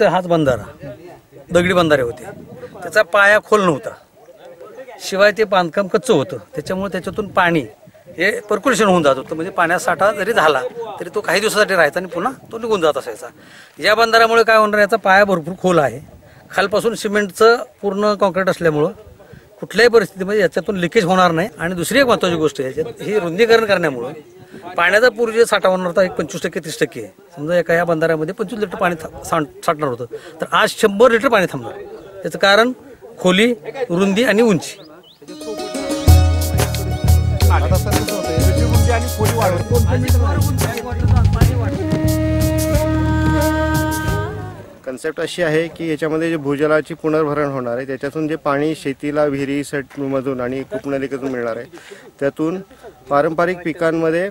पूर्वीचा हाच बंधारा. दगडी बंधारे होते. त्याचा पाया खोल नव्हता. शिवाय ते बांधकाम कच्चं होतं. त्याच्यामुळे त्याच्यातून पाणी हे पर्क्युलेशन होऊन जात होतं. म्हणजे पाण्याचा साठा जरी झाला तरी तो काही दिवसासाठी राहायचा आणि पुन्हा तो निघून जात असायचा. या बंधाऱ्यामुळे काय होणार याचा पाया भरपूर खोल आहे. खालपासून सिमेंटचं पूर्ण कॉन्क्रीट असल्यामुळं कुठल्याही परिस्थितीमध्ये याच्यातून लिकेज होणार नाही. आणि दुसरी एक महत्त्वाची गोष्ट याच्यात ही रुंदीकरण करण्यामुळं पाण्याचा पूर्वी जे साठा होणार होता एक पंचवीस टक्के तीस टक्के. समजा एका या बंधाऱ्यामध्ये पंचवीस लिटर पाणी साठणार होतं. तर आज शंभर लिटर पाणी थांबणार. त्याचं कारण खोली रुंदी आणि उंची. कन्सेप्ट अशी आहे की याच्यामध्ये जे भूजलाची पुनर्भरण होणार आहे त्याच्यातून जे पाणी शेतीला विहिरी सेटमधून आणि कूपनलिकेतून मिळणार आहे त्यातून पारंपरिक पिकांमध्ये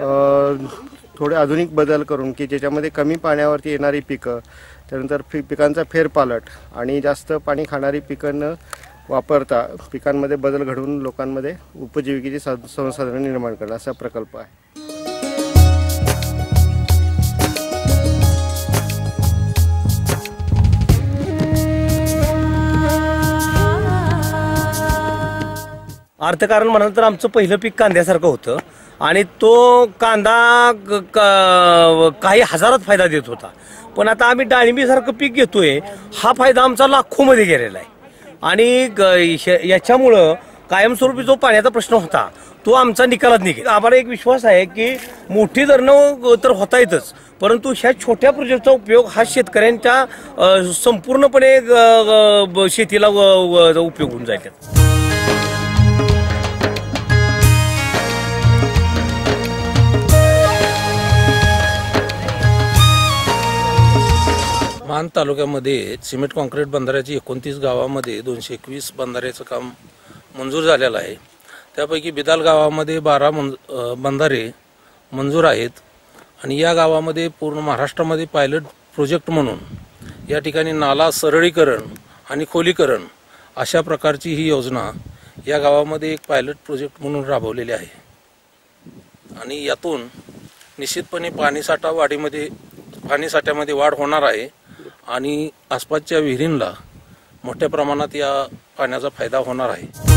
थोडे आधुनिक बदल करून की ज्याच्यामध्ये कमी पाण्यावरती येणारी पिकं त्यानंतर पि पिकांचा फेरपालट आणि जास्त पाणी खाणारी पिकं न वापरता पिकांमध्ये बदल घडवून लोकांमध्ये उपजीविकेची साध संसाधनं निर्माण करणं असा प्रकल्प आहे. अर्थकारण म्हणाल तर आमचं पहिलं पीक कांद्यासारखं होतं. आणि तो कांदा क- का काही हजारात फायदा देत होता. पण आता आम्ही डाळिंबीसारखं पीक घेतोय हा फायदा आमचा लाखोमध्ये गेलेला आहे. आणि ग- श याच्यामुळं कायमस्वरूपी जो पाण्याचा प्रश्न होता तो आमचा निकालात निघेल. आम्हाला एक विश्वास आहे की मोठी धरणं तर होता येतच परंतु ह्या छोट्या प्रोजेक्टचा उपयोग हा शेतकऱ्यांच्या अ, संपूर्णपणे ग- ब- शेतीला व- उपयोग होऊन जाईल. त्याचा. मान तालुक्यामध्ये सिमेंट कॉन्क्रीट बंधाऱ्याची एकोणतीस गावामध्ये दोनशे एकवीस बंधाऱ्याचं काम मंजूर झालेलं आहे त्यापैकी बिदाल गावामध्ये बारा मंज बंधारे मंजूर आहेत आणि या गावामध्ये पूर्ण महाराष्ट्रामध्ये पायलट प्रोजेक्ट म्हणून या ठिकाणी नाला सरळीकरण आणि खोलीकरण अशा प्रकारची ही योजना या गावामध्ये एक पायलट प्रोजेक्ट म्हणून राबवलेली आहे आणि यातून निश्चितपणे पाणीसाठा वाढीमध्ये पाणीसाठ्यामध्ये वाढ होणार आहे आणि आसपासच्या विहिरींना मोठ्या प्रमाणात या पाण्याचा फायदा होणार आहे.